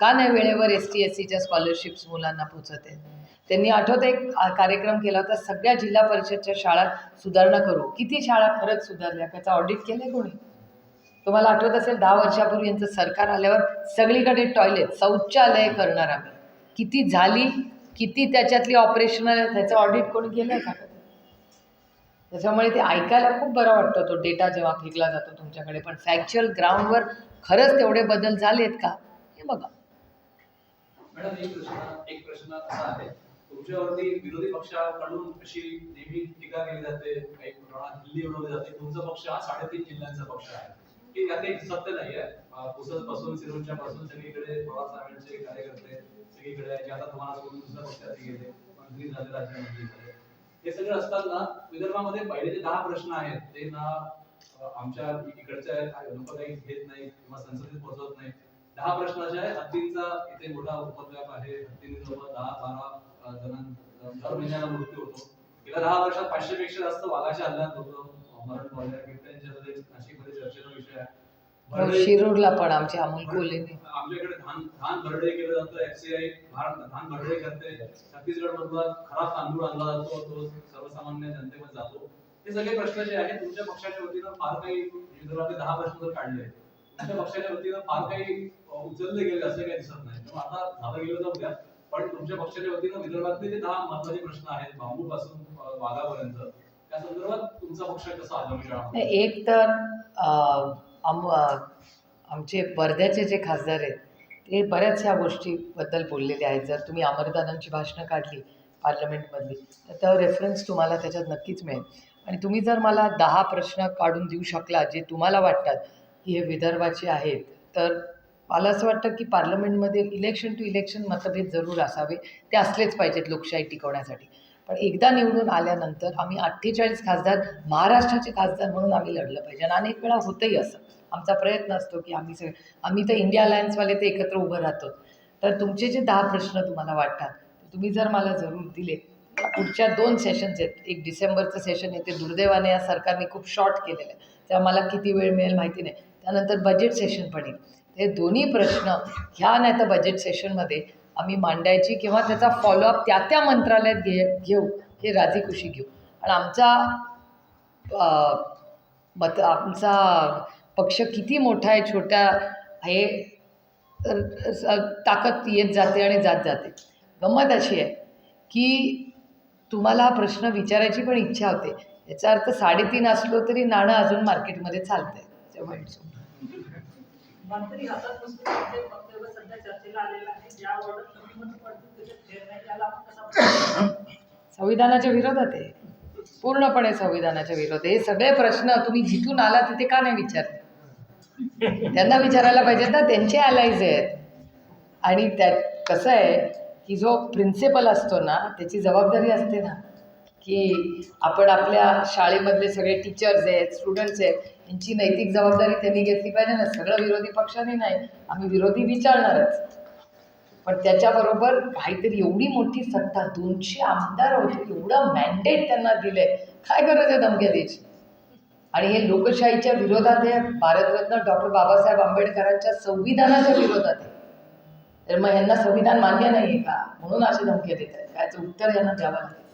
का नाही वेळेवर एस टी एस सीच्या स्कॉलरशिप्स मुलांना पोचत आहेत त्यांनी आठवत एक कार्यक्रम केला होता सगळ्या जिल्हा परिषदच्या शाळात सुधारणा करू. किती शाळा खरंच सुधारल्या? त्याचं ऑडिट केलं कोणी? तुम्हाला आठवत असेल दहा वर्षापूर्वी यांचं सरकार आल्यावर सगळीकडे टॉयलेट शौचालय करणार आम्ही. किती झाली? किती त्याच्यातली ऑपरेशनल आहे त्याचं ऑडिट कोणी केलं आहे का? त्याच्यामुळे ते ऐकायला खूप बरं वाटतं तो डेटा जेव्हा फेकला जातो तुमच्याकडे. पण फॅक्च्युअल ग्राउंडवर खरंच तेवढे बदल झालेत का? हे बघा. मॅडम एक प्रश्न एक प्रश्न असा आहे. तुमच्यावरती विरोधी पक्षाकडून अशी नेहमी टीका केली जाते? काही प्रमाणात दिल्ली उडवली जाते. तुमचा पक्ष हा साडेतीन जिल्ह्यांचा पक्ष आहे. की त्यात एक सत्य नाही आहे पुसदपासून सिरोंच्या पासून सगळीकडे पवार साहेबांचे कार्यकर्ते सगळीकडे जे आता तुम्हाला सोडून दुसऱ्या पक्षात गेले. मंत्री झाले राज्यमंत्री झाले. हे सगळं असताना विदर्भामध्ये पहिले जे दहा प्रश्न आहेत ते ना आमच्या इकडच्या लोक काही घेत नाही किंवा संसदेत पोहोचवत नाही दहा प्रश्नाचे आहे हत्तींचा इथे मोठा उपद्व्याप आहे. हत्तीने जवळ दहा बारा अं, जणां दर महिन्याला मृत्यू होतो. गेल्या दहा वर्षात पाचशे पेक्षा जास्त वाघाच्या हल्ल्यात होतं. मरण पावल्या बिबट्यांच्या नाशिकमध्ये चर्चेचा विषय आहे. शिरूरला पण आमचे अमोल कोल्हेने आमच्याकडे धान धान भरडे केलं जातं. एफसीआय धान भरडे करते. छत्तीसगड मधला खराब तांदूळ आणला जातो. तो सर्वसामान्य जनतेमध्ये जातो. हे सगळे प्रश्न जे आहेत तुमच्या पक्षाच्या वतीनं फार काही दहा प्रश्न जर काढले तुमच्या पक्षाच्या वतीनं फार काही उचललं गेलं असं काही दिसत नाही. आता झालं गेलं जाऊ द्या पण तुमच्या पक्षाच्या वतीनं विदर्भातले जे दहा महत्त्वाचे प्रश्न आहेत बांबू पासून वाघापर्यंत त्या संदर्भात तुमचा पक्ष कसा आगामी एक तर आमचे वर्ध्याचे जे खासदार आहेत ते बऱ्याचशा गोष्टीबद्दल बोललेले आहेत. जर तुम्ही अमरदानांची भाषणं काढली पार्लमेंटमधली तर त्यावर रेफरन्स तुम्हाला त्याच्यात नक्कीच मिळेल. आणि तुम्ही जर मला दहा प्रश्न काढून देऊ शकला जे तुम्हाला वाटतात हे विदर्भाचे आहेत. तर मला असं वाटतं की पार्लमेंटमध्ये इलेक्शन टू इलेक्शन मतभेद जरूर असावे. ते असलेच पाहिजेत लोकशाही टिकवण्यासाठी. पण एकदा निवडून आल्यानंतर आम्ही अठ्ठेचाळीस खासदार महाराष्ट्राचे खासदार म्हणून आम्ही लढलं पाहिजे. आणि अनेक वेळा होतंही असं. आमचा प्रयत्न असतो की आम्ही सगळे आम्ही तर इंडिया अलायन्सवाले ते एकत्र उभं राहतो तर तुमचे जे दहा प्रश्न तुम्हाला वाटतात तुम्ही जर मला जरूर दिले पुढच्या दोन सेशन्स आहेत. एक डिसेंबरचं सेशन आहे ते दुर्दैवाने या सरकारने खूप शॉर्ट केलेलं आहे. तेव्हा मला किती वेळ मिळेल माहिती नाही. त्यानंतर बजेट सेशन पण येईल. हे दोन्ही प्रश्न ह्या नाही तर बजेट सेशनमध्ये आम्ही मांडायची किंवा त्याचा फॉलोअप त्या त्या मंत्रालयात घे घेऊ हे राजी खुशी घेऊ. आणि आमचा मत आमचा पक्ष किती मोठा आहे छोटा आहे ताकद येत जाते आणि जात जाते. गंमत अशी आहे की तुम्हाला हा प्रश्न विचारायची पण इच्छा होते. याचा अर्थ साडेतीन असलो तरी नाणं अजून मार्केटमध्ये चालतं त्यामुळे. मंत्री हातात बसून वक्तव्य सध्या चर्चेला आलेलं आहे. ज्या ऑर्डर कमिटीमध्ये पडतील त्याच्यात फेर नाही. त्याला आपण कसा संविधानाच्या विरोधात आहे. पूर्णपणे संविधानाच्या विरोध हे सगळे प्रश्न तुम्ही जिथून आला तिथे का नाही विचारले? त्यांना विचारायला पाहिजे ना. त्यांचे अलाईज आहेत. आणि त्यात कसं आहे की जो प्रिन्सिपल असतो ना त्याची जबाबदारी असते ना की आपण आपल्या शाळेमधले सगळे टीचर्स आहेत स्टुडंट्स आहेत यांची नैतिक जबाबदारी त्यांनी घेतली पाहिजे ना. सगळं विरोधी पक्षाने नाही. आम्ही विरोधी विचारणारच. पण त्याच्याबरोबर काहीतरी एवढी मोठी सत्ता दोनशे आमदार होते एवढं मॅन्डेट त्यांना दिलंय. काय गरज आहे धमक्या द्यायची? आणि हे लोकशाहीच्या विरोधात आहे. भारतरत्न डॉक्टर बाबासाहेब आंबेडकरांच्या संविधानाच्या विरोधात आहे. तर मग यांना संविधान मान्य नाही आहे का? म्हणून असे धमके देत आहेत. त्याचं उत्तर यांना द्यावं लागेल.